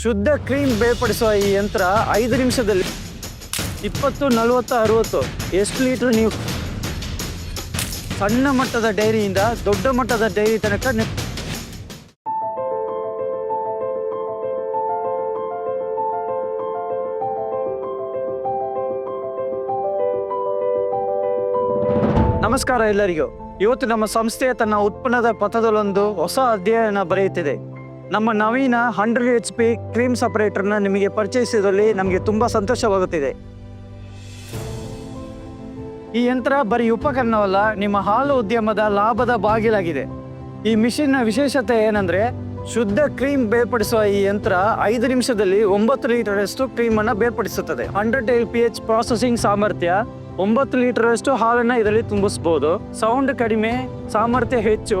ಶುದ್ಧ ಕ್ರೀಮ್ ಬೇರ್ಪಡಿಸುವ ಈ ಯಂತ್ರ ಐದು ನಿಮಿಷದಲ್ಲಿ ಇಪ್ಪತ್ತು, ನಲವತ್ತು, ಅರುವತ್ತು, ಎಷ್ಟು ಲೀಟ್ರ್ ನೀವು ಸಣ್ಣ ಮಟ್ಟದ ಡೈರಿಯಿಂದ ದೊಡ್ಡ ಮಟ್ಟದ ಡೈರಿ ತನಕ ನಮಸ್ಕಾರ ಎಲ್ಲರಿಗೂ. ಇವತ್ತು ನಮ್ಮ ಸಂಸ್ಥೆಯ ತನ್ನ ಉತ್ಪನ್ನದ ಪಥದಲ್ಲೊಂದು ಹೊಸ ಅಧ್ಯಯನ ಬರೆಯುತ್ತಿದೆ. ನಮ್ಮ ನವೀನ ಹಂಡ್ರೆಡ್ ಎಚ್ ಪಿ ಕ್ರೀಮ್ ಸಪರೇಟರ್ನ ನಿಮಗೆ ಪರಿಚಯಿಸಿದಲ್ಲಿ ನಮಗೆ ತುಂಬ ಸಂತೋಷವಾಗುತ್ತಿದೆ. ಈ ಯಂತ್ರ ಬರೀ ಉಪಕರಣವಲ್ಲ, ನಿಮ್ಮ ಹಾಲು ಉದ್ಯಮದ ಲಾಭದ ಬಾಗಿಲಾಗಿದೆ. ಈ ಮಿಷಿನ್ನ ವಿಶೇಷತೆ ಏನಂದ್ರೆ, ಶುದ್ಧ ಕ್ರೀಮ್ ಬೇರ್ಪಡಿಸುವ ಈ ಯಂತ್ರ ಐದು ನಿಮಿಷದಲ್ಲಿ ಒಂಬತ್ತು ಲೀಟರಷ್ಟು ಕ್ರೀಮನ್ನು ಬೇರ್ಪಡಿಸುತ್ತದೆ. Hundred L P H processing ಸಾಮರ್ಥ್ಯ ಒಂಬತ್ತು ಲೀಟರಷ್ಟು ಹಾಲನ್ನು ಇದರಲ್ಲಿ ತುಂಬಿಸಬಹುದು ಸೌಂಡ್ ಕಡಿಮೆ, ಸಾಮರ್ಥ್ಯ ಹೆಚ್ಚು,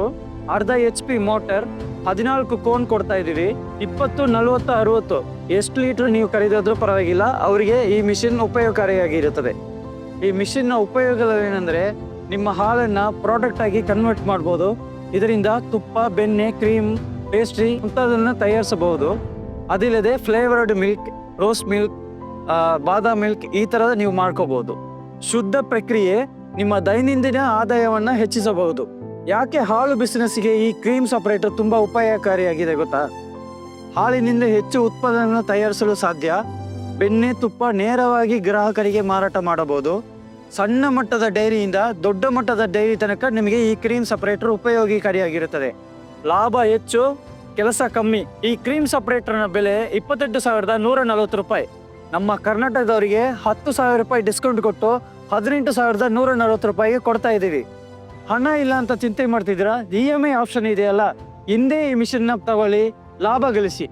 ಅರ್ಧ ಎಚ್ ಪಿ ಮೋಟರ್ ಹದಿನಾಲ್ಕು ಕೋನ್ ಕೊಡ್ತಾ ಇದ್ದೀವಿ. ಇಪ್ಪತ್ತು, ನಲವತ್ತು, ಅರವತ್ತು. ಎಷ್ಟು ಲೀಟರ್ ನೀವು ಖರೀದಿದ್ರು ಪರವಾಗಿಲ್ಲ. ಅವರಿಗೆ ಈ ಮಿಷಿನ್ ಉಪಯೋಗಕಾರಿಯಾಗಿರುತ್ತದೆ. ಈ ಮಿಷಿನ್ನ ಉಪಯೋಗಗಳೇನೆಂದರೆ ನಿಮ್ಮ ಹಾಲನ್ನು ಪ್ರಾಡಕ್ಟ್ ಆಗಿ ಕನ್ವರ್ಟ್ ಮಾಡ್ಬೋದು. ಇದರಿಂದ ತುಪ್ಪ, ಬೆಣ್ಣೆ ಕ್ರೀಮ್ ಪೇಸ್ಟ್ರಿ ಮುಂತಾದನ್ನು ತಯಾರಿಸಬಹುದು. ಅದಿಲ್ಲದೆ flavoured milk rose milk badam milk ಈ ಥರದ ನೀವು ಮಾಡ್ಕೋಬಹುದು. ಶುದ್ಧ ಪ್ರಕ್ರಿಯೆ ನಿಮ್ಮ ದೈನಂದಿನ ಆದಾಯವನ್ನು ಹೆಚ್ಚಿಸಬಹುದು. ಯಾಕೆ ಹಾಲು ಬಿಸಿನೆಸ್ಗೆ ಈ ಕ್ರೀಮ್ ಸಪರೇಟರ್ ತುಂಬ ಉಪಾಯಕಾರಿಯಾಗಿದೆ ಗೊತ್ತಾ? ಹಾಲಿನಿಂದ ಹೆಚ್ಚು ಉತ್ಪಾದನೆ ತಯಾರಿಸಲು ಸಾಧ್ಯ. ಬೆಣ್ಣೆ, ತುಪ್ಪ ನೇರವಾಗಿ ಗ್ರಾಹಕರಿಗೆ ಮಾರಾಟ ಮಾಡಬಹುದು. ಸಣ್ಣ ಮಟ್ಟದ ಡೈರಿಯಿಂದ ದೊಡ್ಡ ಮಟ್ಟದ ಡೈರಿ ತನಕ ನಿಮಗೆ ಈ ಕ್ರೀಮ್ ಸಪರೇಟರ್ ಉಪಯೋಗಕಾರಿಯಾಗಿರುತ್ತದೆ. ಲಾಭ ಹೆಚ್ಚು, ಕೆಲಸ ಕಮ್ಮಿ. ಈ ಕ್ರೀಮ್ ಸಪರೇಟರ್ನ ಬೆಲೆ ಇಪ್ಪತ್ತೆಂಟು ಸಾವಿರದ ನೂರ ನಲವತ್ತು ರೂಪಾಯಿ. ನಮ್ಮ ಕರ್ನಾಟಕದವರಿಗೆ ಹತ್ತು ಸಾವಿರ ರೂಪಾಯಿ ಡಿಸ್ಕೌಂಟ್ ಕೊಟ್ಟು ಹದಿನೆಂಟು ಸಾವಿರದ ನೂರ ನಲವತ್ತು ರೂಪಾಯಿಗೆ ಕೊಡ್ತಾ ಇದ್ದೀವಿ. ಹಣ ಇಲ್ಲ ಅಂತ ಚಿಂತೆ ಮಾಡ್ತಿದ್ದೀರಾ? ಇ ಎಂ ಐ ಆಪ್ಷನ್ ಇದೆಯಲ್ಲ ಹಿಂದೆ ಈ ಮಿಷನ್ನ ತಗೊಳ್ಳಿ, ಲಾಭ ಗಳಿಸಿ.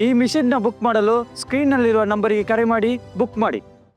ಈ ಮಿಷನ್ನ ಬುಕ್ ಮಾಡಲು ಸ್ಕ್ರೀನ್ನಲ್ಲಿರುವ ನಂಬರಿಗೆ ಕರೆ ಮಾಡಿ ಬುಕ್ ಮಾಡಿ.